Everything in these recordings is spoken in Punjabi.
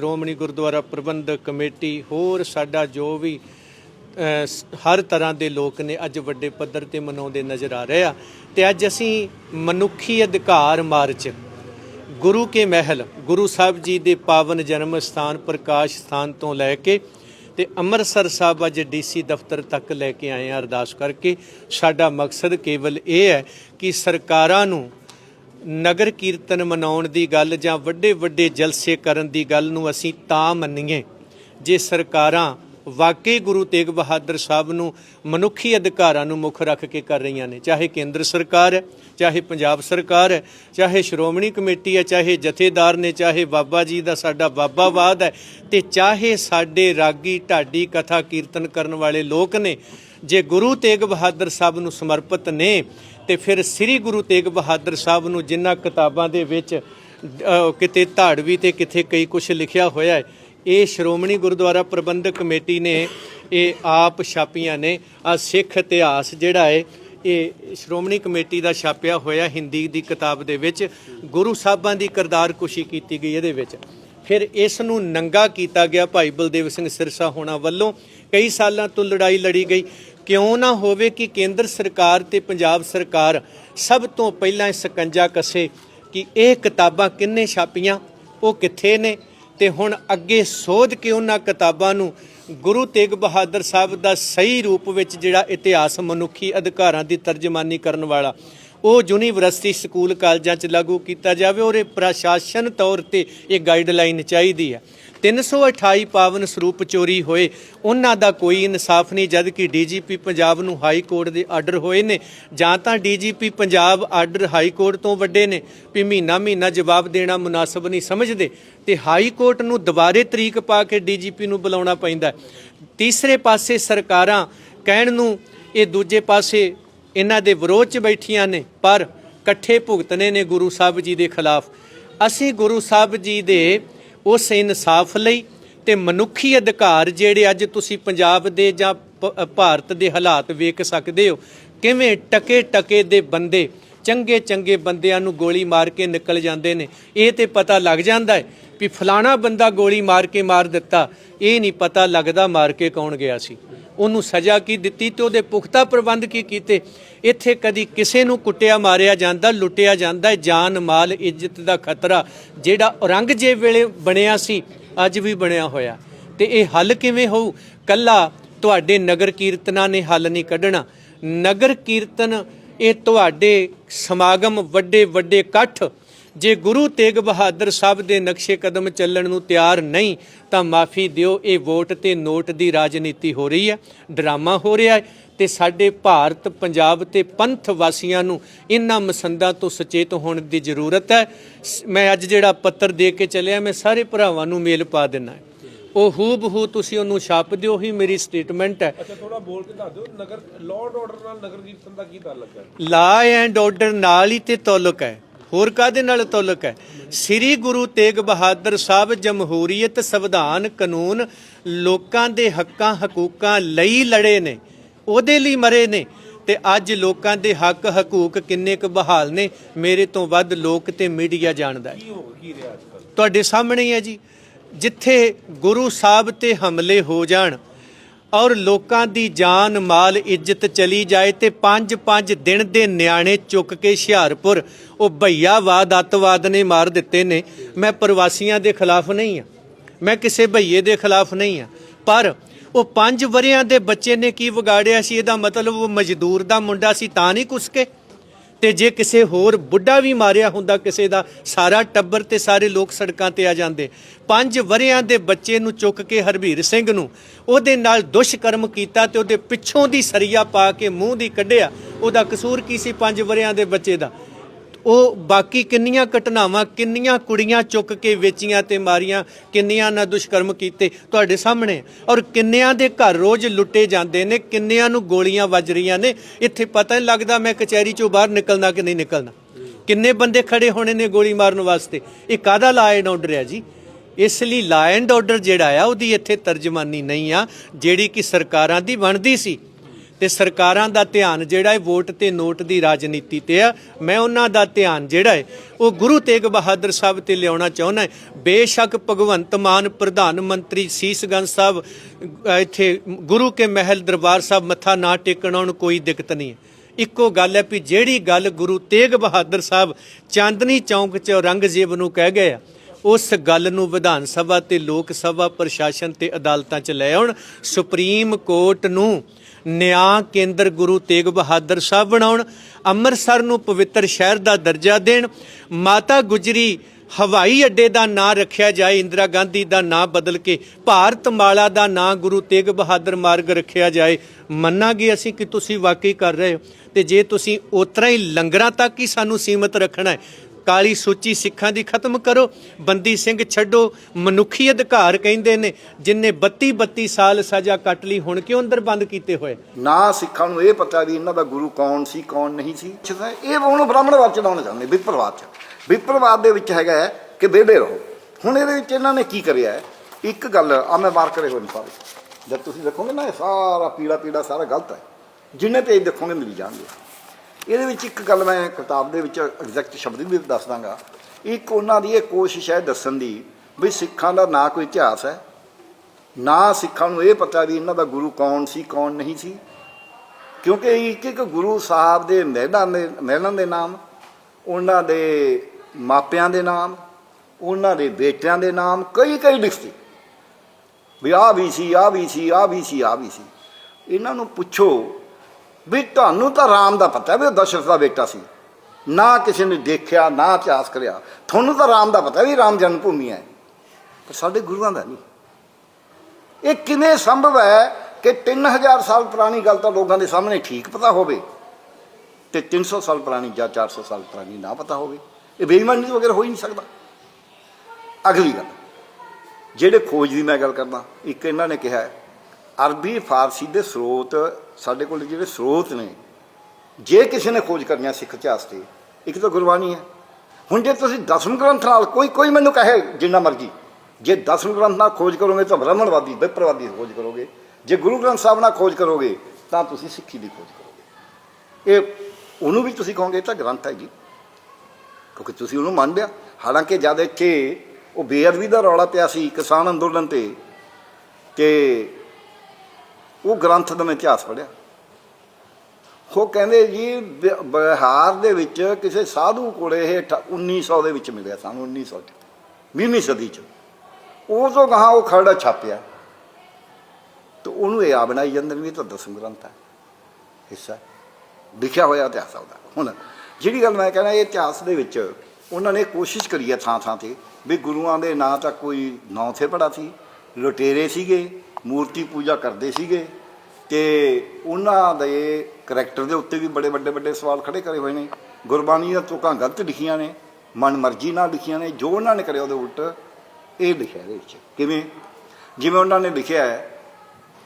ਸ਼੍ਰੋਮਣੀ ਗੁਰਦੁਆਰਾ ਪ੍ਰਬੰਧਕ ਕਮੇਟੀ, ਹੋਰ ਸਾਡਾ ਜੋ ਵੀ ਹਰ ਤਰ੍ਹਾਂ ਦੇ ਲੋਕ ਨੇ ਅੱਜ ਵੱਡੇ ਪੱਧਰ ਤੇ ਮਨਾਉਂਦੇ ਨਜ਼ਰ ਆ ਰਹੇ ਆ। ਤੇ ਅੱਜ ਅਸੀਂ ਮਨੁੱਖੀ ਅਧਿਕਾਰ ਮਾਰਚ, ਗੁਰੂ ਕੇ ਮਹਿਲ, ਗੁਰੂ ਸਾਹਿਬ ਜੀ ਦੇ ਪਾਵਨ ਜਨਮ ਸਥਾਨ, ਪ੍ਰਕਾਸ਼ ਸਥਾਨ ਤੋਂ ਲੈ ਕੇ ਤੇ ਅੰਮ੍ਰਿਤਸਰ ਸਾਹਿਬ ਅੱਜ ਡੀਸੀ ਦਫ਼ਤਰ ਤੱਕ ਲੈ ਕੇ ਆਏ ਆ ਅਰਦਾਸ ਕਰਕੇ। ਸਾਡਾ ਮਕਸਦ ਕੇਵਲ ਇਹ ਹੈ ਕਿ ਸਰਕਾਰਾਂ ਨੂੰ ਨਗਰ ਕੀਰਤਨ ਮਨਾਉਣ ਦੀ ਗੱਲ ਜਾਂ ਵੱਡੇ ਵੱਡੇ ਜਲਸੇ ਕਰਨ ਦੀ ਗੱਲ ਨੂੰ ਅਸੀਂ ਤਾਂ ਮੰਨੀਏ, ਜੇ ਸਰਕਾਰਾਂ ਵਾਕਈ ਗੁਰੂ ਤੇਗ ਬਹਾਦਰ ਸਾਹਿਬ ਨੂੰ ਮਨੁੱਖੀ ਅਧਿਕਾਰਾਂ ਨੂੰ ਮੁੱਖ ਰੱਖ ਕੇ ਕਰ ਰਹੀਆਂ ਨੇ, ਚਾਹੇ ਕੇਂਦਰ ਸਰਕਾਰ ਹੈ, ਚਾਹੇ ਪੰਜਾਬ ਸਰਕਾਰ ਹੈ, ਚਾਹੇ ਸ਼੍ਰੋਮਣੀ ਕਮੇਟੀ ਹੈ, ਚਾਹੇ ਜਥੇਦਾਰ ਨੇ, ਚਾਹੇ ਬਾਬਾ ਜੀ ਦਾ ਸਾਡਾ ਬਾਬਾਵਾਦ ਹੈ ਤੇ ਚਾਹੇ ਸਾਡੇ ਰਾਗੀ ਢਾਡੀ ਕਥਾ ਕੀਰਤਨ ਕਰਨ ਵਾਲੇ ਲੋਕ ਨੇ, ਜੇ ਗੁਰੂ ਤੇਗ ਬਹਾਦਰ ਸਾਹਿਬ ਨੂੰ ਸਮਰਪਿਤ ਨੇ ਤੇ ਫਿਰ ਸ੍ਰੀ ਗੁਰੂ ਤੇਗ ਬਹਾਦਰ ਸਾਹਿਬ ਨੂੰ ਜਿਨ੍ਹਾਂ ਕਿਤਾਬਾਂ ਦੇ ਵਿੱਚ ਕਿਤੇ ਧਾੜਵੀ ਤੇ ਕਿਤੇ ਕਈ ਕੁਝ ਲਿਖਿਆ ਹੋਇਆ ਹੈ, ਇਹ ਸ਼੍ਰੋਮਣੀ ਗੁਰਦੁਆਰਾ ਪ੍ਰਬੰਧਕ ਕਮੇਟੀ ਨੇ, ਇਹ ਆਪ ਛਾਪੀਆਂ ਨੇ। ਆ ਸਿੱਖ ਇਤਿਹਾਸ ਜਿਹੜਾ ਹੈ, ਇਹ ਸ਼੍ਰੋਮਣੀ ਕਮੇਟੀ ਦਾ ਛਾਪਿਆ ਹੋਇਆ ਹਿੰਦੀ ਦੀ ਕਿਤਾਬ ਦੇ ਵਿੱਚ, ਗੁਰੂ ਸਾਹਿਬਾਂ ਦੀ ਕਰਤਾਰ ਕੁਸ਼ੀ ਕੀਤੀ ਗਈ ਇਹਦੇ ਵਿੱਚ। ਫਿਰ ਇਸ ਨੂੰ ਨੰਗਾ ਕੀਤਾ ਗਿਆ ਭਾਈ ਬਲਦੇਵ ਸਿੰਘ ਸਿਰਸਾ ਹੋਣਾ ਵੱਲੋਂ। ਕਈ ਸਾਲਾਂ ਤੋਂ ਲੜਾਈ ਲੜੀ ਗਈ। ਕਿਉਂ ਨਾ ਹੋਵੇ ਕਿ ਕੇਂਦਰ ਸਰਕਾਰ ਤੇ ਪੰਜਾਬ ਸਰਕਾਰ ਸਭ ਤੋਂ ਪਹਿਲਾਂ ਸਕੰਜਾ ਕਸੇ ਕਿ ਇਹ ਕਿਤਾਬਾਂ ਕਿੰਨੇ ਛਾਪੀਆਂ, ਉਹ ਕਿੱਥੇ ਨੇ ਤੇ ਹੁਣ ਅੱਗੇ ਸੋਧ ਕੇ ਉਹਨਾਂ ਕਿਤਾਬਾਂ ਨੂੰ ਗੁਰੂ ਤੇਗ ਬਹਾਦਰ ਸਾਹਿਬ ਦਾ ਸਹੀ ਰੂਪ ਵਿੱਚ ਜਿਹੜਾ ਇਤਿਹਾਸ ਮਨੁੱਖੀ ਅਧਿਕਾਰਾਂ ਦੀ ਤਰਜਮਾਨੀ ਕਰਨ ਵਾਲਾ, ਉਹ ਯੂਨੀਵਰਸਿਟੀ ਸਕੂਲ ਕਾਲਜਾਂ 'ਚ ਲਾਗੂ ਕੀਤਾ ਜਾਵੇ ਔਰ ਇਹ ਪ੍ਰਸ਼ਾਸਨ ਤੌਰ ਤੇ ਇਹ ਗਾਈਡਲਾਈਨ ਚਾਹੀਦੀ ਹੈ। 328 ਪਾਵਨ ਸਰੂਪ ਚੋਰੀ ਹੋਏ। ਉਹਨਾਂ ਦਾ ਕੋਈ ਇਨਸਾਫ ਨਹੀਂ ਜਦ ਕਿ ਡੀਜੀਪੀ ਪੰਜਾਬ ਨੂੰ ਹਾਈ ਕੋਰਟ ਦੇ ਆਰਡਰ ਹੋਏ ਨੇ। ਜਾਂ ਤਾਂ DGP Punjab order high court ਤੋਂ ਵੱਡੇ ਨੇ। ਵੀ ਮਹੀਨਾ ਮਹੀਨਾ ਜਵਾਬ ਦੇਣਾ ਮੁਨਾਸਬ ਨਹੀਂ ਸਮਝਦੇ। ਤੇ ਹਾਈ ਕੋਰਟ ਨੂੰ ਦੁਬਾਰੇ ਤਰੀਕ ਪਾ ਕੇ ਡੀਜੀਪੀ ਨੂੰ ਬੁਲਾਉਣਾ ਪੈਂਦਾ ਤੀਸਰੇ ਪਾਸੇ ਸਰਕਾਰਾਂ ਕਹਿਣ ਨੂੰ ਇਹ ਦੂਜੇ ਪਾਸੇ ਇਹਨਾਂ ਦੇ ਵਿਰੋਧ 'ਚ ਬੈਠੀਆਂ ਨੇ, ਪਰ ਇਕੱਠੇ ਭੁਗਤਨੇ ਨੇ ਗੁਰੂ ਸਾਹਿਬ ਜੀ ਦੇ ਖਿਲਾਫ। ਅਸੀਂ ਗੁਰੂ ਸਾਹਿਬ ਜੀ ਦੇ ਉਸ ਇਨਸਾਫ ਲਈ ਤੇ ਮਨੁੱਖੀ ਅਧਿਕਾਰ ਜਿਹੜੇ ਅੱਜ ਤੁਸੀਂ ਪੰਜਾਬ ਦੇ ਜਾਂ ਭ- ਭਾਰਤ ਦੇ ਹਾਲਾਤ ਵੇਖ ਸਕਦੇ ਹੋ, ਕਿਵੇਂ ਟਕੇ ਟਕੇ ਦੇ ਬੰਦੇ ਚੰਗੇ ਚੰਗੇ ਬੰਦਿਆਂ ਨੂੰ ਗੋਲੀ ਮਾਰ ਕੇ ਨਿਕਲ ਜਾਂਦੇ ਨੇ। ਇਹ ਤੇ ਪਤਾ ਲੱਗ ਜਾਂਦਾ ਹੈ ਵੀ ਫਲਾਣਾ ਬੰਦਾ ਗੋਲੀ ਮਾਰ ਕੇ ਮਾਰ ਦਿੱਤਾ, ਇਹ ਨਹੀਂ ਪਤਾ ਲੱਗਦਾ ਮਾਰ ਕੇ ਕੌਣ ਗਿਆ ਸੀ। ਉਹਨੂੰ ਸਜ਼ਾ ਕੀ ਦਿੱਤੀ ਤੇ ਉਹਦੇ ਪੁਖਤਾ ਪ੍ਰਬੰਧ ਕੀ ਕੀਤੇ? ਇੱਥੇ ਕਦੀ ਕਿਸੇ ਨੂੰ ਕੁੱਟਿਆ, ਮਾਰਿਆ ਜਾਂਦਾ, ਲੁੱਟਿਆ ਜਾਂਦਾ ਜਾਨ, ਮਾਲ, ਇੱਜ਼ਤ ਦਾ ਖਤਰਾ ਜਿਹੜਾ ਔਰੰਗਜ਼ੇਬ ਵੇਲੇ ਬਣਿਆ ਸੀ, ਅੱਜ ਵੀ ਬਣਿਆ ਹੋਇਆ। ਤੇ ਇਹ ਹੱਲ ਕਿਵੇਂ ਹੋਊ? ਕੱਲਾ ਤੁਹਾਡੇ ਨਗਰ ਕੀਰਤਨਾਂ ਨੇ ਹੱਲ ਨਹੀਂ ਕੱਢਣਾ। ਨਗਰ ਕੀਰਤਨ ਇਹ ਤੁਹਾਡੇ ਸਮਾਗਮ ਵੱਡੇ ਵੱਡੇ ਇਕੱਠ ਜੇ ਗੁਰੂ ਤੇਗ ਬਹਾਦਰ ਸਾਹਿਬ ਦੇ ਨਕਸ਼ੇ ਕਦਮ ਚੱਲਣ ਨੂੰ ਤਿਆਰ ਨਹੀਂ ਤਾਂ ਮਾਫੀ ਦਿਓ ਇਹ ਵੋਟ ਤੇ ਨੋਟ ਦੀ ਰਾਜਨੀਤੀ ਹੋ ਰਹੀ ਹੈ ਡਰਾਮਾ ਹੋ ਰਿਹਾ ਹੈ ਤੇ ਸਾਡੇ ਭਾਰਤ ਪੰਜਾਬ ਤੇ ਪੰਥ ਵਾਸੀਆਂ ਨੂੰ ਇਹਨਾਂ ਮਸੰਦਾਂ ਤੋਂ ਸੁਚੇਤ ਹੋਣ ਦੀ ਜ਼ਰੂਰਤ ਹੈ। ਮੈਂ ਅੱਜ ਜਿਹੜਾ ਪੱਤਰ ਦੇ ਕੇ ਚੱਲਿਆ ਮੈਂ ਸਾਰੇ ਭਰਾਵਾਂ ਨੂੰ ਮੇਲ ਪਾ ਦੇਣਾ ਹੈ। ਉਹ ਹੂਬ ਹੂ ਤੁਸੀਂ ਉਹਨੂੰ ਛਾਪ ਦਿਓ ਹੀ ਮੇਰੀ ਸਟੇਟਮੈਂਟ ਹੈ। ਅੱਛਾ ਥੋੜਾ ਬੋਲ ਕੇ ਦੱਸ ਦਿਓ ਨਗਰ ਲਾਰਡ ਆਰਡਰ ਨਾਲ ਨਗਰ ਕੀਰਤਨ ਦਾ ਕੀ ਤਾਲੁਕ ਹੈ? ਲਾ ਐਂਡ ਆਰਡਰ ਨਾਲ ਹੀ ਤੇ ਤਾਲੁਕ ਹੈ। ਹੋਰ ਕਾਦੇ ਨਾਲ ਤਾਲੁਕ ਹੈ? ਸ੍ਰੀ ਗੁਰੂ ਤੇਗ ਬਹਾਦਰ ਸਾਹਿਬ ਜਮਹੂਰੀਅਤ ਸੰਵਿਧਾਨ ਕਾਨੂੰਨ ਲੋਕਾਂ ਦੇ ਹੱਕਾਂ ਹਕੂਕਾਂ ਲਈ ਲੜੇ ਨੇ ਉਹਦੇ ਲਈ ਮਰੇ ਨੇ ਤੇ ਅੱਜ ਲੋਕਾਂ ਦੇ ਹੱਕ ਹਕੂਕ ਕਿੰਨੇ ਕੁ ਬਹਾਲ ਨੇ ਮੇਰੇ ਤੋਂ ਵੱਧ ਲੋਕ ਤੇ ਮੀਡੀਆ ਜਾਣਦਾ ਹੈ। ਤੁਹਾਡੇ ਸਾਹਮਣੇ ਹੈ ਜੀ ਜਿੱਥੇ ਗੁਰੂ ਸਾਹਿਬ ਤੇ ਹਮਲੇ ਹੋ ਜਾਣ ਔਰ ਲੋਕਾਂ ਦੀ ਜਾਨ ਮਾਲ ਇੱਜ਼ਤ ਚਲੀ ਜਾਏ ਤੇ ਪੰਜ ਪੰਜ ਦਿਨ ਦੇ ਨਿਆਣੇ ਚੁੱਕ ਕੇ ਹੁਸ਼ਿਆਰਪੁਰ। ਉਹ ਭਈਆਵਾਦ ਅੱਤਵਾਦ ਨੇ ਮਾਰ ਦਿੱਤੇ ਨੇ। ਮੈਂ ਪ੍ਰਵਾਸੀਆਂ ਦੇ ਖਿਲਾਫ ਨਹੀਂ ਆ ਮੈਂ ਕਿਸੇ ਭਈਏ ਦੇ ਖਿਲਾਫ ਨਹੀਂ ਆ ਪਰ ਉਹ ਪੰਜ ਵਰਿਆਂ ਦੇ ਬੱਚੇ ਨੇ ਕੀ ਵਿਗਾੜਿਆ ਸੀ? ਇਹਦਾ ਮਤਲਬ ਉਹ ਮਜ਼ਦੂਰ ਦਾ ਮੁੰਡਾ ਸੀ, ਤਾਂ ਨਹੀਂ ਕੁਸਕੇ ਤੇ ਜੇ ਕਿਸੇ ਹੋਰ ਬੁੱਢਾ ਵੀ ਮਾਰਿਆ ਹੁੰਦਾ ਕਿਸੇ ਦਾ, ਸਾਰਾ ਟੱਬਰ ਤੇ ਸਾਰੇ ਲੋਕ ਸੜਕਾਂ ਤੇ ਆ ਜਾਂਦੇ। ਪੰਜ ਵਰਿਆਂ ਦੇ ਬੱਚੇ ਨੂੰ ਚੁੱਕ ਕੇ ਹਰਬੀਰ ਸਿੰਘ ਨੂੰ, ਉਹਦੇ ਨਾਲ ਦੁਸ਼ਕਰਮ ਕੀਤਾ ਤੇ ਉਹਦੇ ਪਿੱਛੋਂ ਦੀ ਸਰੀਆ ਪਾ ਕੇ ਮੂੰਹ ਦੀ ਕੱਢਿਆ। ਉਹਦਾ ਕਸੂਰ ਕੀ ਸੀ ਪੰਜ ਵਰਿਆਂ ਦੇ ਬੱਚੇ ਦਾ? ਉਹ ਬਾਕੀ ਕਿੰਨੀਆਂ ਘਟਨਾਵਾਂ, ਕਿੰਨੀਆਂ ਕੁੜੀਆਂ ਚੁੱਕ ਕੇ ਵੇਚੀਆਂ ਤੇ ਮਾਰੀਆਂ, ਕਿੰਨੀਆਂ ਨਾਲ ਦੁਸ਼ਕਰਮ ਕੀਤੇ ਤੁਹਾਡੇ ਸਾਹਮਣੇ। ਔਰ ਕਿੰਨਿਆਂ ਦੇ ਘਰ ਰੋਜ਼ ਲੁੱਟੇ ਜਾਂਦੇ ਨੇ, ਕਿੰਨਿਆਂ ਨੂੰ ਗੋਲੀਆਂ ਵੱਜ ਰਹੀਆਂ ਨੇ। ਇੱਥੇ ਪਤਾ ਨਹੀਂ ਲੱਗਦਾ ਮੈਂ ਕਚਹਿਰੀ ਚੋਂ ਬਾਹਰ ਨਿਕਲਣਾ ਕਿ ਨਹੀਂ ਨਿਕਲਣਾ ਕਿੰਨੇ ਬੰਦੇ ਖੜੇ ਹੋਣੇ ਨੇ ਗੋਲੀ ਮਾਰਨ ਵਾਸਤੇ? ਇਹ ਕਾਦਾ ਲਾ ਐਂਡ ਆਰਡਰ ਹੈ ਜੀ? ਇਸ ਲਈ ਲਾ ਐਂਡ ਆਰਡਰ ਜਿਹੜਾ ਆ, ਉਹਦੀ ਇੱਥੇ ਤਰਜਮਾਨੀ ਨਹੀਂ ਆ, ਜਿਹੜੀ ਕਿ ਸਰਕਾਰਾਂ ਦੀ ਬਣਦੀ ਸੀ। ਤੇ ਸਰਕਾਰਾਂ ਦਾ ਧਿਆਨ ਜਿਹੜਾ ਹੈ ਵੋਟ ਤੇ ਨੋਟ ਦੀ ਰਾਜਨੀਤੀ ਤੇ ਆ, ਮੈਂ ਉਹਨਾਂ ਦਾ ਧਿਆਨ ਜਿਹੜਾ ਹੈ ਉਹ ਗੁਰੂ ਤੇਗ ਬਹਾਦਰ ਸਾਹਿਬ ਤੇ ਲਿਆਉਣਾ ਚਾਹੁੰਦਾ ਬੇਸ਼ੱਕ ਭਗਵੰਤ ਮਾਨ ਪ੍ਰਧਾਨ ਮੰਤਰੀ ਸੀਸਗੰਜ ਸਾਹਿਬ ਇੱਥੇ ਗੁਰੂ ਕੇ ਮਹਿਲ ਦਰਬਾਰ ਸਾਹਿਬ ਮੱਥਾ ਨਾ ਟੇਕਣ ਆਉਣ ਕੋਈ ਦਿੱਕਤ ਨਹੀਂ ਹੈ ਇੱਕੋ ਗੱਲ ਹੈ ਵੀ ਜਿਹੜੀ ਗੱਲ ਗੁਰੂ ਤੇਗ ਬਹਾਦਰ ਸਾਹਿਬ ਚਾਂਦਨੀ ਚੌਂਕ 'ਚ ਔਰੰਗਜ਼ੇਬ ਨੂੰ ਕਹਿ ਗਏ ਆ, ਉਸ ਗੱਲ ਨੂੰ ਵਿਧਾਨ ਸਭਾ ਤੇ ਲੋਕ ਸਭਾ ਪ੍ਰਸ਼ਾਸਨ ਤੇ ਅਦਾਲਤਾਂ 'ਚ ਲੈ ਆਉਣ। ਸੁਪਰੀਮ ਕੋਰਟ ਨੂੰ ਨਿਆਂ ਕੇਂਦਰ ਗੁਰੂ ਤੇਗ ਬਹਾਦਰ ਸਾਹਿਬ ਬਣਾਉਣ, ਅੰਮ੍ਰਿਤਸਰ ਨੂੰ ਪਵਿੱਤਰ ਸ਼ਹਿਰ ਦਾ ਦਰਜਾ ਦੇਣ, ਮਾਤਾ ਗੁਜਰੀ ਹਵਾਈ ਅੱਡੇ ਦਾ ਨਾਂ ਰੱਖਿਆ ਜਾਏ, ਇੰਦਰਾ ਗਾਂਧੀ ਦਾ ਨਾਂ ਬਦਲ ਕੇ ਭਾਰਤ ਮਾਲਾ ਦਾ ਨਾਂ ਗੁਰੂ ਤੇਗ ਬਹਾਦਰ ਮਾਰਗ ਰੱਖਿਆ ਜਾਏ। ਮੰਨਾਂਗੇ ਅਸੀਂ ਕਿ ਤੁਸੀਂ ਵਾਕਈ ਕਰ ਰਹੇ ਹੋ ਤੇ ਜੇ ਤੁਸੀਂ ਉਤਰਾ ਹੀ ਲੰਗਰਾਂ ਤੱਕ ਹੀ ਸਾਨੂੰ ਸੀਮਤ ਰੱਖਣਾ ਹੈ ਕਾਲੀ ਸੂਚੀ ਸਿੱਖਾਂ ਦੀ ਖਤਮ ਕਰੋ, ਬੰਦੀ ਸਿੰਘ ਛੱਡੋ, ਮਨੁੱਖੀ ਅਧਿਕਾਰ ਕਹਿੰਦੇ ਨੇ ਜਿਨਨੇ 32 32 ਸਾਲ ਸਜ਼ਾ ਕੱਟ ਲਈ, ਹੁਣ ਕਿਉਂ ਅੰਦਰ ਬੰਦ ਕੀਤੇ ਹੋਏ? ਨਾ ਸਿੱਖਾਂ ਨੂੰ ਇਹ ਪਤਾ ਵੀ ਇਹਨਾਂ ਦਾ ਗੁਰੂ ਕੌਣ ਸੀ, ਕੌਣ ਨਹੀਂ ਸੀ ਇਹ ਉਹਨੂੰ ਬ੍ਰਾਹਮਣਵਾਦ ਚੜਾਉਣਾ ਚਾਹੁੰਦੇ ਵਿਪਰਵਾਦ ਚ। ਵਿਪਰਵਾਦ ਦੇ ਵਿੱਚ ਹੈਗਾ ਹੈ ਕਿ ਵਿਹੜੇ ਰਹੋ। ਹੁਣ ਇਹਦੇ ਵਿੱਚ ਇਹਨਾਂ ਨੇ ਕੀ ਕਰਿਆ ਹੈ? ਇੱਕ ਗੱਲ ਆ ਮੈਂ ਮਾਰ ਕਰੇ ਹੋਏ ਸਾਰੇ। ਜਦ ਤੁਸੀਂ ਦੇਖੋਗੇ ਨਾ, ਇਹ ਸਾਰਾ ਪੀੜਾ ਪੀੜਾ, ਸਾਰਾ ਗਲਤ ਹੈ। ਜਿੰਨੇ ਪੇਜ ਦੇਖੋਗੇ, ਮਿਲ ਜਾਣਗੇ। ਇਹਦੇ ਵਿੱਚ ਇੱਕ ਗੱਲ ਮੈਂ ਕਿਤਾਬ ਦੇ ਵਿੱਚ ਐਗਜ਼ੈਕਟ ਸ਼ਬਦ ਵੀ ਦੱਸ ਦਾਂਗਾ। ਇੱਕ ਉਹਨਾਂ ਦੀ ਇਹ ਕੋਸ਼ਿਸ਼ ਹੈ ਦੱਸਣ ਦੀ ਵੀ ਸਿੱਖਾਂ ਦਾ ਨਾ ਕੋਈ ਇਤਿਹਾਸ ਹੈ। ਨਾ ਸਿੱਖਾਂ ਨੂੰ ਇਹ ਪਤਾ ਵੀ ਇਹਨਾਂ ਦਾ ਗੁਰੂ ਕੌਣ ਸੀ, ਕੌਣ ਨਹੀਂ ਸੀ। ਕਿਉਂਕਿ ਇੱਕ ਇੱਕ ਗੁਰੂ ਸਾਹਿਬ ਦੇ ਮਹਿਲਾਂ ਦੇ ਮਹਿਲਾਂ ਦੇ ਨਾਮ, ਉਹਨਾਂ ਦੇ ਮਾਪਿਆਂ ਦੇ ਨਾਮ, ਉਹਨਾਂ ਦੇ ਬੇਟਿਆਂ ਦੇ ਨਾਮ ਕਈ ਕਈ ਲਿਖਤੀ ਵੀ ਆ ਵੀ ਸੀ ਆ ਵੀ ਸੀ ਆ ਵੀ ਸੀ ਆ ਵੀ ਸੀ। ਇਹਨਾਂ ਨੂੰ ਪੁੱਛੋ ਵੀ ਤੁਹਾਨੂੰ ਤਾਂ ਰਾਮ ਦਾ ਪਤਾ ਵੀ ਉਹ ਦਸ਼ਰਥ ਦਾ ਬੇਟਾ ਸੀ। ਨਾ ਕਿਸੇ ਨੇ ਦੇਖਿਆ, ਨਾ ਇਤਿਹਾਸ ਕਰਿਆ। ਤੁਹਾਨੂੰ ਤਾਂ ਰਾਮ ਦਾ ਪਤਾ ਵੀ ਰਾਮ ਜਨਮ ਭੂਮੀ ਹੈ। ਪਰ ਸਾਡੇ ਗੁਰੂਆਂ ਦਾ ਨਹੀਂ। ਇਹ ਕਿਵੇਂ ਸੰਭਵ ਹੈ ਕਿ 3000 ਸਾਲ ਪੁਰਾਣੀ ਗੱਲ ਤਾਂ ਲੋਕਾਂ ਦੇ ਸਾਹਮਣੇ ਠੀਕ ਪਤਾ ਹੋਵੇ ਤੇ 300 ਸਾਲ ਪੁਰਾਣੀ ਜਾਂ 400 ਸਾਲ ਪੁਰਾਣੀ ਨਾ ਪਤਾ ਹੋਵੇ? ਇਹ ਬੇਈਮਾਨੀ ਵਗੈਰਾ ਹੋ ਹੀ ਨਹੀਂ ਸਕਦਾ। ਅਗਲੀ ਗੱਲ, ਜਿਹੜੇ ਖੋਜ ਦੀ ਮੈਂ ਗੱਲ ਕਰਦਾ, ਇੱਕ ਇਹਨਾਂ ਨੇ ਕਿਹਾ ਅਰਬੀ ਫਾਰਸੀ ਦੇ ਸਰੋਤ ਸਾਡੇ ਕੋਲ ਜਿਹੜੇ ਸਰੋਤ ਨੇ, ਜੇ ਕਿਸੇ ਨੇ ਖੋਜ ਕਰਨੀ ਸਿੱਖ ਇਤਿਹਾਸ ਤੇ, ਇੱਕ ਤਾਂ ਗੁਰਬਾਣੀ ਹੈ। ਹੁਣ ਜੇ ਤੁਸੀਂ ਦਸਮ ਗ੍ਰੰਥ ਨਾਲ ਕੋਈ ਕੋਈ ਮੈਨੂੰ ਕਹੇ ਜਿੰਨਾ ਮਰਜ਼ੀ, ਜੇ ਦਸਮ ਗ੍ਰੰਥ ਨਾਲ ਖੋਜ ਕਰੋਗੇ ਤਾਂ ਬ੍ਰਾਹਮਣਵਾਦੀ, ਵਿਪਰਵਾਦੀ ਦੀ ਖੋਜ ਕਰੋਗੇ। ਜੇ ਗੁਰੂ ਗ੍ਰੰਥ ਸਾਹਿਬ ਨਾਲ ਖੋਜ ਕਰੋਗੇ ਤਾਂ ਤੁਸੀਂ ਸਿੱਖੀ ਦੀ ਖੋਜ ਕਰੋਗੇ। ਇਹ ਉਹਨੂੰ ਵੀ ਤੁਸੀਂ ਕਹੋਗੇ, ਇਹ ਤਾਂ ਗ੍ਰੰਥ ਹੈ ਜੀ। ਕਿਉਂਕਿ ਤੁਸੀਂ ਉਹਨੂੰ ਮੰਨ ਲਿਆ ਹਾਲਾਂਕਿ ਜਦ ਇੱਥੇ ਉਹ ਬੇਅਦਬੀ ਦਾ ਰੌਲਾ ਪਿਆ ਸੀ ਕਿਸਾਨ ਅੰਦੋਲਨ ਤੇ ਤੇ ਉਹ ਗ੍ਰੰਥ ਦਾ ਮੈਂ ਇਤਿਹਾਸ ਪੜਿਆ ਉਹ ਕਹਿੰਦੇ ਜੀ ਬਿਹਾਰ ਦੇ ਵਿੱਚ ਕਿਸੇ ਸਾਧੂ ਕੋਲੇ ਇਹ ਅਠ- 1900 ਦੇ ਵਿੱਚ ਮਿਲਿਆ ਸਾਨੂੰ 1900 ਚ 20ਵੀਂ ਸਦੀ ਚ। ਉਹ ਤੋਂ ਗਾਹਾਂ ਉਹ ਖਰੜਾ ਛਾਪਿਆ। ਤੇ ਉਹਨੂੰ ਇਹ ਆ ਬਣਾਈ ਜਾਂਦੇ ਨੇ ਇਹ ਤਾਂ ਦਸਮ ਗ੍ਰੰਥ ਹੈ, ਹਿੱਸਾ ਲਿਖਿਆ ਹੋਇਆ ਇਤਿਹਾਸ ਉਹਦਾ। ਹੁਣ ਜਿਹੜੀ ਗੱਲ ਮੈਂ ਕਹਿੰਦਾ ਇਹ ਇਤਿਹਾਸ ਦੇ ਵਿੱਚ ਉਹਨਾਂ ਨੇ ਕੋਸ਼ਿਸ਼ ਕਰੀ ਹੈ ਥਾਂ ਥਾਂ ਤੇ ਵੀ ਗੁਰੂਆਂ ਦੇ ਨਾਂ ਤਾਂ ਕੋਈ ਨੌ ਥੇ ਪੜਾ ਸੀ, ਲੁਟੇਰੇ ਸੀਗੇ ਮੂਰਤੀ ਪੂਜਾ ਕਰਦੇ ਸੀਗੇ ਤੇ ਉਹਨਾਂ ਦੇ ਕਰੈਕਟਰ ਦੇ ਉੱਤੇ ਵੀ ਬੜੇ ਵੱਡੇ ਵੱਡੇ ਸਵਾਲ ਖੜੇ ਕਰੇ ਹੋਏ ਨੇ। ਗੁਰਬਾਣੀ ਦੀਆਂ ਤੁਕਾਂ ਗਲਤ ਲਿਖੀਆਂ ਨੇ, ਮਨ ਮਰਜ਼ੀ ਨਾਲ ਲਿਖੀਆਂ ਨੇ, ਜੋ ਉਹਨਾਂ ਨੇ ਕਰਿਆ ਉਹਦੇ ਉਲਟ ਇਹ ਲਿਖਿਆ ਇਹਦੇ ਵਿੱਚ। ਕਿਵੇਂ? ਜਿਵੇਂ ਉਹਨਾਂ ਨੇ ਲਿਖਿਆ ਹੈ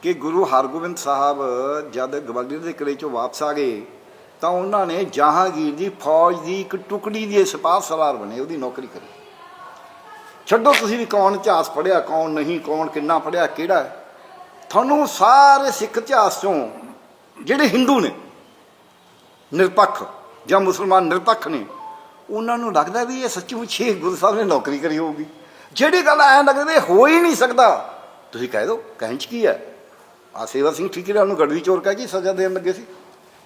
ਕਿ ਗੁਰੂ ਹਰਗੋਬਿੰਦ ਸਾਹਿਬ ਜਦ ਗਵਾਲੀਅਰ ਦੇ ਕਿਲੇ ਚੋਂ ਵਾਪਸ ਆ ਗਏ, ਤਾਂ ਉਹਨਾਂ ਨੇ ਜਹਾਂਗੀਰ ਦੀ ਫੌਜ ਦੀ ਇੱਕ ਟੁਕੜੀ ਦੀ ਸਿਪਾਹ ਸਲਾਰ ਬਣੇ, ਉਹਦੀ ਨੌਕਰੀ ਕਰੀ। ਛੱਡੋ ਤੁਸੀਂ ਵੀ ਕੌਣ ਇਤਿਹਾਸ ਪੜਿਆ ਕੌਣ ਨਹੀਂ, ਕੌਣ ਕਿੰਨਾ ਪੜਿਆ ਕਿਹੜਾ ਤੁਹਾਨੂੰ ਸਾਰੇ ਸਿੱਖ ਇਤਿਹਾਸ ਚੋਂ ਜਿਹੜੇ ਹਿੰਦੂ ਨੇ, ਨਿਰਪੱਖ ਜਾਂ ਮੁਸਲਮਾਨ ਨਿਰਪੱਖ ਨੇ, ਉਹਨਾਂ ਨੂੰ ਲੱਗਦਾ ਵੀ ਇਹ ਸੱਚੀ ਹੀ ਗੁਰੂ ਸਾਹਿਬ ਨੇ ਨੌਕਰੀ ਕਰੀ ਹੋਊਗੀ। ਜਿਹੜੀ ਗੱਲ ਐਂ ਲੱਗਦਾ ਵੀ ਹੋ ਹੀ ਨਹੀਂ ਸਕਦਾ, ਤੁਸੀਂ ਕਹਿ ਦਿਓ, ਕਹਿਣ ਚ ਕੀ ਹੈ? ਆ ਸੇਵਾ ਸਿੰਘ ਠੀਕਰੀਆ ਨੂੰ ਗੜਵੀ ਚੋਰ ਕਹਿ ਕੇ ਸਜ਼ਾ ਦੇਣ ਲੱਗੇ ਸੀ।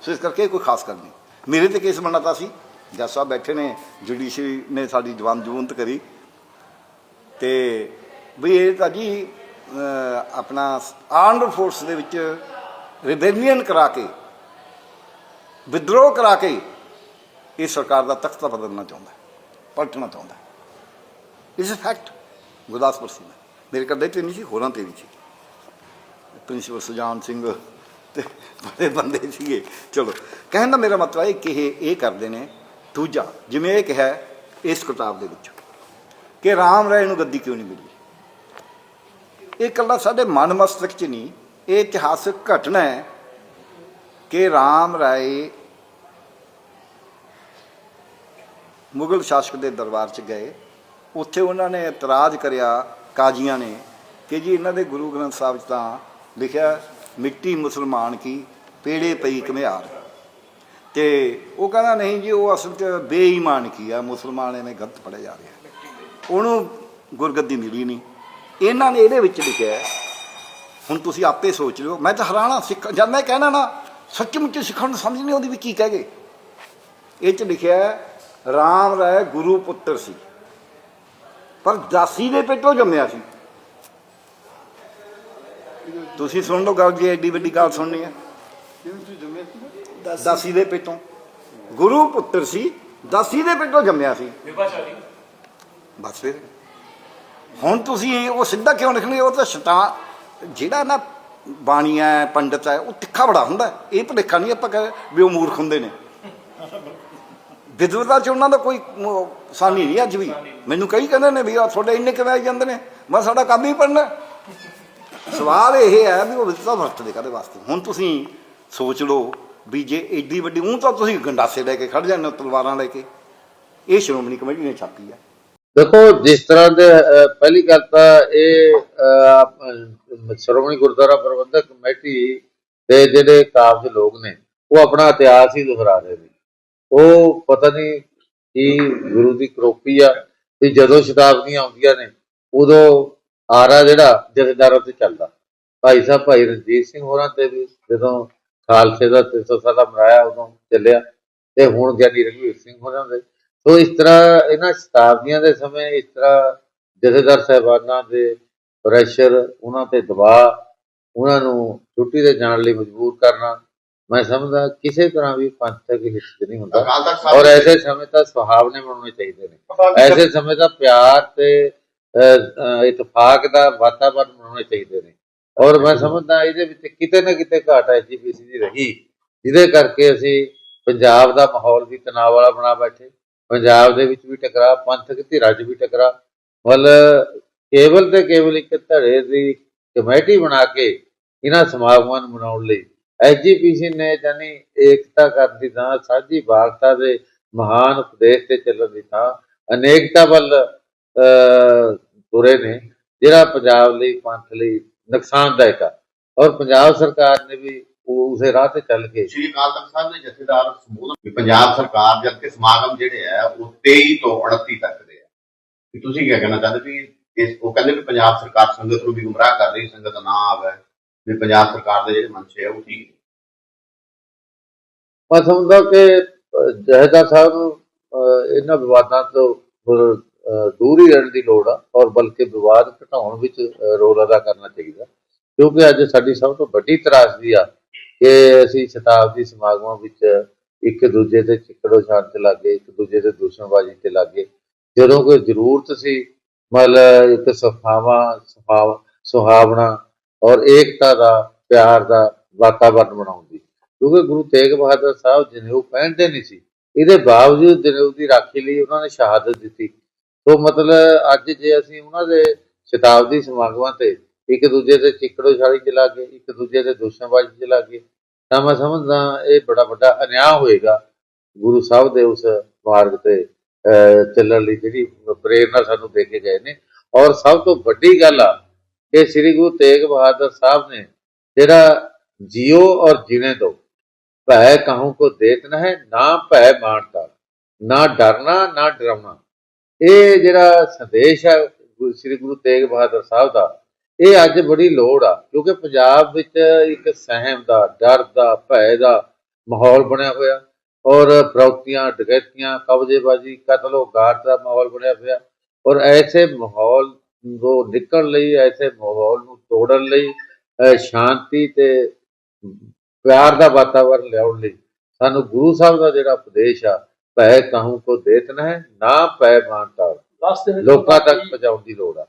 ਸੋ ਇਸ ਕਰਕੇ ਕੋਈ ਖਾਸ ਗੱਲ ਨਹੀਂ। ਮੇਰੇ ਤੇ ਕੇਸ ਬਣਾਤਾ ਸੀ। ਜੱਜ ਸਾਹਿਬ ਬੈਠੇ ਨੇ, ਜੁਡੀਸ਼ਰੀ ਨੇ ਸਾਡੀ ਜਵਾਨ ਜੂਨਤ ਕਰੀ। ਤੇ ਵੀ ਇਹ ਤਾਂ ਜੀ ਆਪਣਾ ਆਰਮਡ ਫੋਰਸ ਦੇ ਵਿੱਚ ਰਿਬੇਲੀਅਨ ਕਰਾ ਕੇ ਵਿਦਰੋਹ ਕਰਾ ਕੇ ਇਹ ਸਰਕਾਰ ਦਾ ਤਖ਼ਤ ਬਦਲਣਾ ਚਾਹੁੰਦਾ ਪਲਟਣਾ ਚਾਹੁੰਦਾ ਇਸ ਫੈਕਟ ਗੁਰਦਾਸਪੁਰ ਸਿੰਘ ਮੇਰੇ ਕੱਲੇ ਤੇ ਨਹੀਂ ਸੀ, ਹੋਰਾਂ ਤੇ ਵੀ ਸੀ। ਪ੍ਰਿੰਸੀਪਲ ਸੁਜਾਨ ਸਿੰਘ ਤੇ ਬੜੇ ਬੰਦੇ ਸੀਗੇ। ਚਲੋ, ਕਹਿਣ ਦਾ ਮੇਰਾ ਮਤਲਬ ਹੈ ਕਿ ਇਹ ਇਹ ਕਰਦੇ ਨੇ। ਦੂਜਾ, ਜਿਵੇਂ ਇਹ ਕਿਹਾ ਇਸ ਕਿਤਾਬ ਦੇ ਵਿੱਚ ਕਿ ਰਾਮ ਰਾਏ ਨੂੰ ਗੱਦੀ ਕਿਉਂ ਨਹੀਂ ਮਿਲੀ? ਇਹ ਇਕੱਲਾ ਸਾਡੇ ਮਨ ਮਸਤਕ 'ਚ ਨਹੀਂ। ਇਹ ਇਤਿਹਾਸਕ ਘਟਨਾ ਹੈ ਕਿ ਰਾਮ ਰਾਏ ਮੁਗਲ ਸ਼ਾਸਕ ਦੇ ਦਰਬਾਰ 'ਚ ਗਏ। ਉੱਥੇ ਉਹਨਾਂ ਨੇ ਇਤਰਾਜ਼ ਕਰਿਆ ਕਾਜ਼ੀਆਂ ਨੇ ਕਿ ਜੀ ਇਹਨਾਂ ਦੇ ਗੁਰੂ ਗ੍ਰੰਥ ਸਾਹਿਬ 'ਚ ਤਾਂ ਲਿਖਿਆ, ਮਿੱਟੀ ਮੁਸਲਮਾਨ ਕੀ, ਪੇੜੇ ਪਈ ਘਮਿਆਰ। ਤੇ ਉਹ ਕਹਿੰਦਾ, ਨਹੀਂ ਜੀ, ਉਹ ਅਸਲ 'ਚ ਬੇਈਮਾਨ ਕੀ ਆ, ਮੁਸਲਮਾਨ ਇਹਨੇ ਗਲਤ ਪੜਿਆ ਜਾ ਰਿਹਾ ਉਹਨੂੰ ਗੁਰਗੱਦੀ ਮਿਲੀ ਨਹੀਂ। ਇਹਨਾਂ ਨੇ ਇਹਦੇ ਵਿੱਚ ਲਿਖਿਆ ਹੁਣ ਤੁਸੀਂ ਆਪੇ ਸੋਚ ਲਿਓ। ਮੈਂ ਤਾਂ ਹੈਰਾਨਾ ਸਿੱਖ ਜਦ ਮੈਂ ਕਹਿਣਾ ਨਾ ਸੱਚਮੁੱਚ ਸਿੱਖਣ ਨੂੰ ਸਮਝ ਨਹੀਂ ਆਉਂਦੀ ਵੀ ਕੀ ਕਹਿ ਗਏ। ਇਹ ਚ ਲਿਖਿਆ ਰਾਮ ਰਾਏ ਗੁਰੂ ਪੁੱਤਰ ਸੀ। ਪਰ ਦਾਸੀ ਦੇ ਪੇਟੋਂ ਜੰਮਿਆ ਸੀ। ਤੁਸੀਂ ਸੁਣ ਲਓ ਗੱਲ ਜੀ ਐਡੀ ਵੱਡੀ ਗੱਲ ਸੁਣਨੀ ਹੈ। ਦਾਸੀ ਦੇ ਪੇਟੋਂ। ਗੁਰੂ ਪੁੱਤਰ ਸੀ ਦਾਸੀ ਦੇ ਪੇਟੋਂ ਜੰਮਿਆ ਸੀ। ਬਸ ਫਿਰ। ਹੁਣ ਤੁਸੀਂ ਉਹ ਸਿੱਧਾ ਕਿਉਂ ਲਿਖਣਗੇ? ਉਹ ਤਾਂ ਸ਼ੈਤਾਨ ਜਿਹੜਾ ਨਾ ਬਾਣੀ ਹੈ, ਪੰਡਤ ਹੈ, ਉਹ ਤਿੱਖਾ ਬੜਾ ਹੁੰਦਾ ਇਹ ਭੁਲੇਖਾ ਨਹੀਂ ਆਪਾਂ ਕਹੇ ਵੀ ਉਹ ਮੂਰਖ ਹੁੰਦੇ ਨੇ। ਵਿਦਵਤਾ ਚ ਉਹਨਾਂ ਦਾ ਕੋਈ ਮ- ਸਾਨੀ ਨਹੀਂ ਅੱਜ ਵੀ। ਮੈਨੂੰ ਕਈ ਕਹਿੰਦੇ ਨੇ ਵੀ ਆ ਤੁਹਾਡੇ ਇੰਨੇ ਕਿਵੇਂ ਆਈ ਜਾਂਦੇ ਨੇ? ਮੈਂ ਸਾਡਾ ਕੰਮ ਹੀ ਪੜਨਾ ਸਵਾਲ ਇਹ ਹੈ ਵੀ ਉਹ ਵਿਦਵਤਾ ਵਰਤਦੇ ਕਦੇ ਵਾਸਤੇ? ਹੁਣ ਤੁਸੀਂ ਸੋਚ ਲਓ ਵੀ ਜੇ ਏਡੀ ਵੱਡੀ ਉਹ ਤਾਂ ਤੁਸੀਂ ਗੰਡਾਸੇ ਲੈ ਕੇ ਖੜ ਜਾਂਦੇ ਹੋ, ਤਲਵਾਰਾਂ ਲੈ ਕੇ। ਇਹ ਸ਼੍ਰੋਮਣੀ ਕਮੇਟੀ ਨੇ ਛਾਪੀ ਹੈ ਦੇਖੋ, ਜਿਸ ਤਰ੍ਹਾਂ ਦੇ ਪਹਿਲੀ ਗੱਲ ਤਾਂ ਇਹ ਸ਼੍ਰੋਮਣੀ ਗੁਰਦੁਆਰਾ ਪ੍ਰਬੰਧਕ ਕਮੇਟੀ ਦੇ ਜਿਹੜੇ ਕਾਬਜ ਲੋਕ ਨੇ, ਉਹ ਆਪਣਾ ਇਤਿਹਾਸ ਹੀ ਦੁਹਰਾ ਰਹੇ ਨੇ। ਉਹ ਪਤਾ ਨਹੀਂ ਕੀ ਗੁਰੂ ਦੀ ਕਰੋਪੀ ਆ ਵੀ ਜਦੋਂ ਸ਼ਤਾਬਦੀਆਂ ਆਉਂਦੀਆਂ ਨੇ, ਉਦੋਂ ਆਰਾ ਜਿਹੜਾ ਜਥੇਦਾਰਾਂ ਤੇ ਚੱਲਦਾ। ਭਾਈ ਸਾਹਿਬ, ਭਾਈ ਰਣਜੀਤ ਸਿੰਘ ਹੋਰਾਂ ਤੇ ਵੀ ਜਦੋਂ ਖਾਲਸੇ ਦਾ 300 ਸਾਲਾ ਮਰਾਇਆ, ਉਦੋਂ ਚੱਲਿਆ। ਤੇ ਹੁਣ ਗਿਆਨੀ ਰਘਵੀਰ ਸਿੰਘ ਹੋਰਾਂ ਦੇ ਸੋ ਇਸ ਤਰ੍ਹਾਂ ਇਹਨਾਂ ਸ਼ਤਾਬਦੀਆਂ ਦੇ ਸਮੇਂ ਇਸ ਤਰ੍ਹਾਂ ਜਥੇਦਾਰ ਸਾਹਿਬਾਨਾਂ ਦੇ ਪ੍ਰੈਸ਼ਰ ਉਹਨਾਂ ਤੇ ਦਬਾਅ ਉਹਨਾਂ ਨੂੰ ਛੁੱਟੀ ਤੇ ਜਾਣ ਲਈ ਮਜਬੂਰ ਕਰਨਾ ਮੈਂ ਸਮਝਦਾ ਕਿਸੇ ਤਰ੍ਹਾਂ ਵੀ ਪੰਥਕ ਹਿੱਤ ਨਹੀਂ ਹੁੰਦਾ। ਔਰ ਐਸੇ ਸਮੇਂ ਤਾਂ ਸੁਹਾਵਣੇ ਬਣਾਉਣੇ ਚਾਹੀਦੇ ਨੇ। ਐਸੇ ਸਮੇਂ ਤਾਂ ਪਿਆਰ ਤੇ ਇਤਫਾਕ ਦਾ ਵਾਤਾਵਰਨ ਬਣਾਉਣੇ ਚਾਹੀਦੇ ਨੇ। ਔਰ ਮੈਂ ਸਮਝਦਾ ਇਹਦੇ ਵਿੱਚ ਕਿਤੇ ਨਾ ਕਿਤੇ ਘਾਟ ਐਜੀਪੀਸੀ ਦੀ ਰਹੀ। ਜਿਹਦੇ ਕਰਕੇ ਅਸੀਂ ਪੰਜਾਬ ਦਾ ਮਾਹੌਲ ਵੀ ਤਣਾਅ ਵਾਲਾ ਬਣਾ ਬੈਠੇ। ਪੰਜਾਬ ਦੇ ਵਿੱਚ ਵੀ ਟਕਰਾ ਪੰਥਕ ਧਿਰਾਂ 'ਚ ਵੀ ਟਕਰਾ। ਮਤਲਬ ਕੇਵਲ ਤੇ ਕੇਵਲ ਇੱਕ ਧੜੇ ਦੀ ਕਮੇਟੀ ਬਣਾ ਕੇ ਇਹਨਾਂ ਸਮਾਗਮਾਂ ਨੂੰ ਮਨਾਉਣ ਲਈ ਐਜੀਪੀਸੀ ਨੇ ਜਾਨੀ ਏਕਤਾ ਕਰਨ ਦੀ ਥਾਂ, ਸਾਂਝੀ ਵਾਰਤਾ ਦੇ ਮਹਾਨ ਉਪਦੇਸ਼ ਤੇ ਚੱਲਣ ਦੀ ਥਾਂ ਅਨੇਕਤਾ ਵੱਲ ਤੁਰੇ ਨੇ, ਜਿਹੜਾ ਪੰਜਾਬ ਲਈ ਪੰਥ ਲਈ ਨੁਕਸਾਨਦਾਇਕ ਆ। ਔਰ ਪੰਜਾਬ ਸਰਕਾਰ ਨੇ ਵੀ ਉਹ ਉਸੇ ਰਾਹ ਤੇ ਚੱਲ ਕੇ ਸ਼੍ਰੀ ਅਕਾਲ ਤਖਤ ਸਾਹਿਬ ਦੇ ਜਥੇਦਾਰ ਵੀ ਪੰਜਾਬ ਸਰਕਾਰ ਜਦ ਕਿ ਸਮਾਗਮ ਜਿਹੜੇ ਆ ਉਹ 23 ਤੋਂ 38 ਤੱਕ ਦੇ ਆ। ਵੀ ਤੁਸੀਂ ਕੀ ਕਹਿਣਾ ਚਾਹੁੰਦੇ ਵੀ ਇਸ ਉਹ ਕਹਿੰਦੇ ਵੀ ਪੰਜਾਬ ਸਰਕਾਰ ਸੰਗਤ ਨੂੰ ਵੀ ਗੁੰਮਰਾਹ ਕਰ ਰਹੀ ਸੰਗਤ ਨਾ ਆਵੇ। ਵੀ ਪੰਜਾਬ ਸਰਕਾਰ ਦੇ ਜਿਹੜੇ ਮਨਸ਼ੇ ਆ ਉਹ ਠੀਕ ਨੇ। ਮੈਂ ਸਮਝਦਾ ਕਿ ਜਥੇਦਾਰ ਸਾਹਿਬ ਇਹਨਾਂ ਵਿਵਾਦਾਂ ਤੋਂ ਦੂਰ ਹੀ ਰਹਿਣ ਦੀ ਲੋੜ ਆ ਔਰ ਬਲਕਿ ਵਿਵਾਦ ਘਟਾਉਣ ਵਿੱਚ ਰੋਲ ਅਦਾ ਕਰਨਾ ਚਾਹੀਦਾ। ਕਿਉਂਕਿ ਅੱਜ ਸਾਡੀ ਸਭ ਤੋਂ ਵੱਡੀ ਤਰਾਸਦੀ ਆ ਕਿ ਅਸੀਂ ਸ਼ਤਾਬਦੀ ਸਮਾਗਮਾਂ ਵਿੱਚ ਇੱਕ ਦੂਜੇ ਤੇ ਚਿੱਕੜੋ ਛਾਣ ਤੇ ਲੱਗੇ, ਇੱਕ ਦੂਜੇ ਤੇ ਦੂਸ਼ਣਬਾਜ਼ੀ ਤੇ ਲੱਗੇ। ਜਦੋਂ ਕੋਈ ਜ਼ਰੂਰਤ ਸੀ, ਮਤਲਬ ਇੱਕ ਸਫਾਵਾ ਸੁਹਾਵ ਸੁਹਾਵਣਾ ਔਰ ਏਕਤਾ ਦਾ, ਪਿਆਰ ਦਾ ਵਾਤਾਵਰਨ ਬਣਾਉਣ ਦੀ। ਕਿਉਂਕਿ ਗੁਰੂ ਤੇਗ ਬਹਾਦਰ ਸਾਹਿਬ ਜਨੇਊ ਪਹਿਨਦੇ ਨਹੀਂ ਸੀ। ਇਹਦੇ ਬਾਵਜੂਦ ਜਨੇਊ ਦੀ ਰਾਖੀ ਲਈ ਉਹਨਾਂ ਨੇ ਸ਼ਹਾਦਤ ਦਿੱਤੀ। ਸੋ ਮਤਲਬ ਅੱਜ ਜੇ ਅਸੀਂ ਉਹਨਾਂ ਦੇ ਸ਼ਤਾਬਦੀ ਸਮਾਗਮਾਂ ਤੇ ਇੱਕ ਦੂਜੇ ਤੇ ਚਿੱਕੜੋ ਛਾਲੀ ਚਲਾ ਕੇ ਇੱਕ ਦੂਜੇ ਤੇ ਦੁਸ਼ਮਣਬਾਜ਼ੀ ਚਲਾ ਕੇ ਤਾਂ ਮੈਂ ਸਮਝਦਾ ਇਹ ਬੜਾ ਵੱਡਾ ਅਨਿਆਂ ਹੋਏਗਾ ਗੁਰੂ ਸਾਹਿਬ ਦੇ ਉਸ ਮਾਰਗ ਤੇ ਚੱਲਣ ਲਈ ਜਿਹੜੀ ਪ੍ਰੇਰਨਾ ਸਾਨੂੰ ਦੇ ਕੇ ਗਏ ਨੇ। ਔਰ ਸਭ ਤੋਂ ਵੱਡੀ ਗੱਲ ਆ ਕਿ ਸ੍ਰੀ ਗੁਰੂ ਤੇਗ ਬਹਾਦਰ ਸਾਹਿਬ ਨੇ ਜਿਹੜਾ ਜਿਉ ਔਰ ਜੀਣੇ ਦੋ ਭੈ ਕਹੂੰ ਕੋ ਦੇਤਨਾ ਹੈ ਨਾ ਭੈ ਮਾਰਦਾ ਨਾ ਡਰਨਾ, ਨਾ ਡਰਾਉਣਾ। ਇਹ ਜਿਹੜਾ ਸੰਦੇਸ਼ ਹੈ ਸ੍ਰੀ ਗੁਰੂ ਤੇਗ ਬਹਾਦਰ ਸਾਹਿਬ ਦਾ ਇਹ ਅੱਜ ਬੜੀ ਲੋੜ ਆ ਕਿਉਂਕਿ ਪੰਜਾਬ ਵਿੱਚ ਇੱਕ ਸਹਿਮ ਦਾ ਡਰ ਦਾ ਭੈ ਦਾ ਮਾਹੌਲ ਬਣਿਆ ਹੋਇਆ। ਔਰ ਫਰੌਤੀਆਂ ਡਕੈਤੀਆਂ ਕਬਜ਼ੇਬਾਜ਼ੀ ਕਤਲੋ ਗਾਟ ਦਾ ਮਾਹੌਲ ਬਣਿਆ ਹੋਇਆ। ਔਰ ਐਸੇ ਮਾਹੌਲ ਤੋਂ ਨਿਕਲਣ ਲਈ ਐਸੇ ਮਾਹੌਲ ਨੂੰ ਤੋੜਨ ਲਈ ਸ਼ਾਂਤੀ ਤੇ ਪਿਆਰ ਦਾ ਵਾਤਾਵਰਨ ਲਿਆਉਣ ਲਈ ਸਾਨੂੰ ਗੁਰੂ ਸਾਹਿਬ ਦਾ ਜਿਹੜਾ ਉਪਦੇਸ਼ ਆ ਭੈ ਕਹੂੰ ਕੋ ਦੇਤ ਨਾ ਹੈ ਨਾ ਭੈ ਮਾਨਤਾ ਲੋਕਾਂ ਤੱਕ ਪਹੁੰਚਾਉਣ ਦੀ ਲੋੜ ਆ।